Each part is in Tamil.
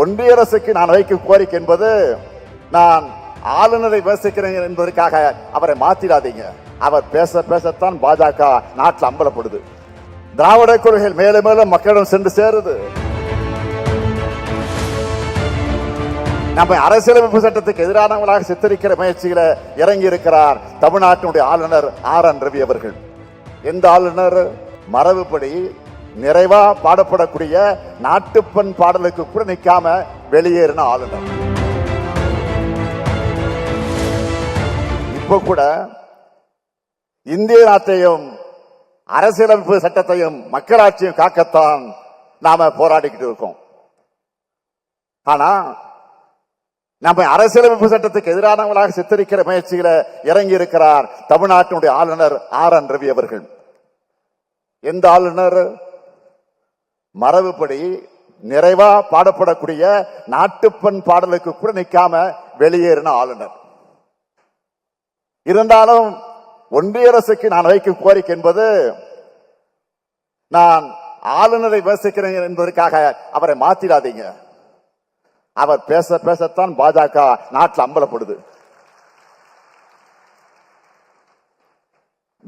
ஒன்றிய அரசுக்கு நான் வைக்கும் கோரிக்கை என்பது நான் ஆளுநரை விமர்சிக்கிறேன் என்பதற்காக அவரை மாத்திடாதீங்க அவர் பேச பேசத்தான் பாஜக நாட்டில் அம்பலப்படுது. திராவிட கொள்கைகள் மேலும் மேலும் மக்களிடம் சென்று சேருது. நம்ம அரசியலமைப்பு சட்டத்துக்கு எதிரானவங்களாக சித்தரிக்கிற முயற்சியில இறங்கி இருக்கிறார் தமிழ்நாட்டினுடைய ஆளுநர் ஆர் என் ரவி அவர்கள். எந்த ஆளுநர்? மரபுப்படி நிறைவா பாடப்படக்கூடிய நாட்டுப்பெண் பாடலுக்கு கூட நிற்காம வெளியேறின ஆளுநர். இப்போ கூட இந்திய நாட்டையும் அரசியலமைப்பு சட்டத்தையும் மக்களாட்சியும் காக்கத்தான் நாம போராடிக்கிட்டு இருக்கோம். ஆனா நம்ம அரசியலமைப்பு சட்டத்துக்கு எதிரானவங்களாக சித்தரிக்கிற முயற்சியில இறங்கி இருக்கிறார் தமிழ்நாட்டினுடைய ஆளுநர் ஆர் என் ரவி அவர்கள். எந்த ஆளுநர்? மரபுப்படி நிறைவா பாடப்படக்கூடிய நாட்டுப்பண் பாடலுக்கு கூட நிற்காம வெளியேறின ஆளுநர். இருந்தாலும் ஒன்றிய அரசுக்கு நான் வைக்கும் கோரிக்கை என்பது நான் ஆளுநரை விமர்சிக்கிறேன் என்பதற்காக அவரை மாத்திடாதீங்க அவர் பேச பேசத்தான் பாஜக நாட்டில் அம்பலப்படுது.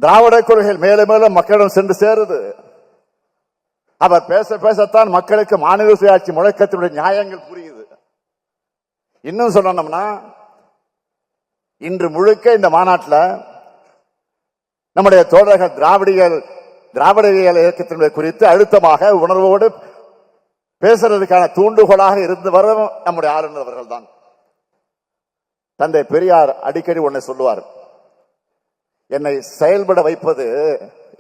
திராவிட கொள்கைகள் மேலும் மேலும் மக்களிடம் சென்று சேருது. அவர் பேச பேசத்தான் மக்களுக்கு மாநில சுயாட்சி முழக்கத்தினுடைய நியாயங்கள் புரியுது. இன்னும் சொல்லணும்னா இன்று முழுக்க இந்த மாநாட்டில் நம்முடைய தோழர்கள் திராவிடிகள் திராவிடவியல் இயக்கத்தினுடைய குறித்து அழுத்தமாக உணர்வோடு பேசுறதுக்கான தூண்டுகோலாக இருந்து வரும் நம்முடைய ஆளுநர் அவர்கள் தான் தந்தை பெரியார் அடிக்கடி உன்னை சொல்லுவார் என்னை செயல்பட வைப்பது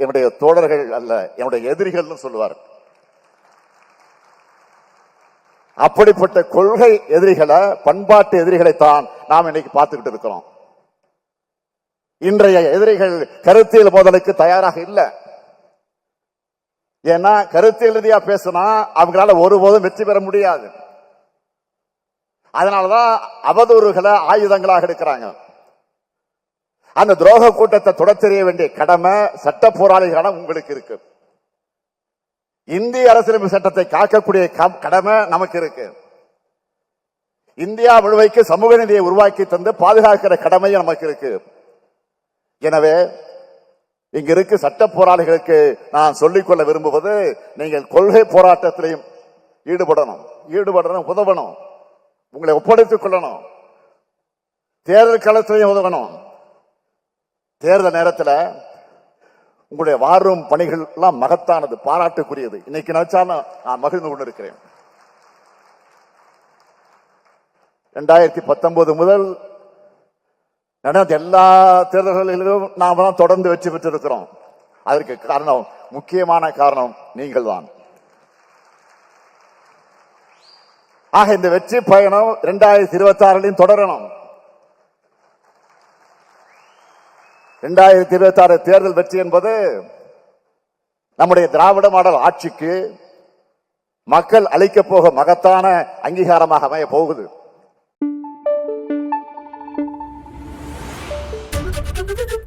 என்னுடைய தோழர்கள் அல்ல என்னுடைய எதிரிகள்னு சொல்லுவார். அப்படிப்பட்ட கொள்கை எதிரிகளை பண்பாட்டு எதிரிகளை தான் நாம் இன்னைக்கு பார்த்துக்கிட்டு இருக்கிறோம். இன்றைய எதிரிகள் கருத்தியல் மோதலுக்கு தயாராக இல்லை. ஏன்னா கருத்தியல் ரீதியா பேசினா அவங்களால ஒருபோதும் வெற்றி பெற முடியாது. அதனாலதான் அவதூறுகளை ஆயுதங்களாக எடுக்கிறாங்க. அந்த துரோக கூட்டத்தை தொடத்தெறிய வேண்டிய கடமை சட்ட போராளிகளான உங்களுக்கு இருக்கு. இந்திய அரசியலமைப்பு சட்டத்தை காக்கக்கூடிய கடமை நமக்கு இருக்கு. இந்தியா முழுமைக்கு சமூக நிதியை உருவாக்கி தந்து பாதுகாக்கிற கடமையும் நமக்கு இருக்கு. எனவே இங்க இருக்கு சட்ட போராளிகளுக்கு நான் சொல்லிக்கொள்ள விரும்புவது நீங்கள் கொள்கை போராட்டத்திலையும் ஈடுபடணும். ஈடுபடணும் உதவணும். உங்களை ஒப்படைத்துக் கொள்ளணும். தேர்தல் களத்திலையும் உதவணும். தேர்தல் நேரத்தில் உங்களுடைய வாரும் பணிகள் எல்லாம் மகத்தானது பாராட்டுக்குரியது. இன்னைக்கு நினைச்சாலும் நான் மகிழ்ந்து கொண்டிருக்கிறேன். ரெண்டாயிரத்தி பத்தொன்பது முதல் நடந்த எல்லா தேர்தல்களிலும் நாம் தான் தொடர்ந்து வெற்றி பெற்றிருக்கிறோம். அதற்கு காரணம் முக்கியமான காரணம் நீங்கள் தான் ஆக இந்த வெற்றி பயணம் இரண்டாயிரத்தி இருபத்தி ஆறுலையும் தொடரணும். ரெண்டாயிரத்தி இருபத்தி ஆறு தேர்தல் வெற்றி என்பது நம்முடைய திராவிட மாடல் ஆட்சிக்கு மக்கள் அளிக்க போக மகத்தான அங்கீகாரமாக அமைய போகுது Thank you.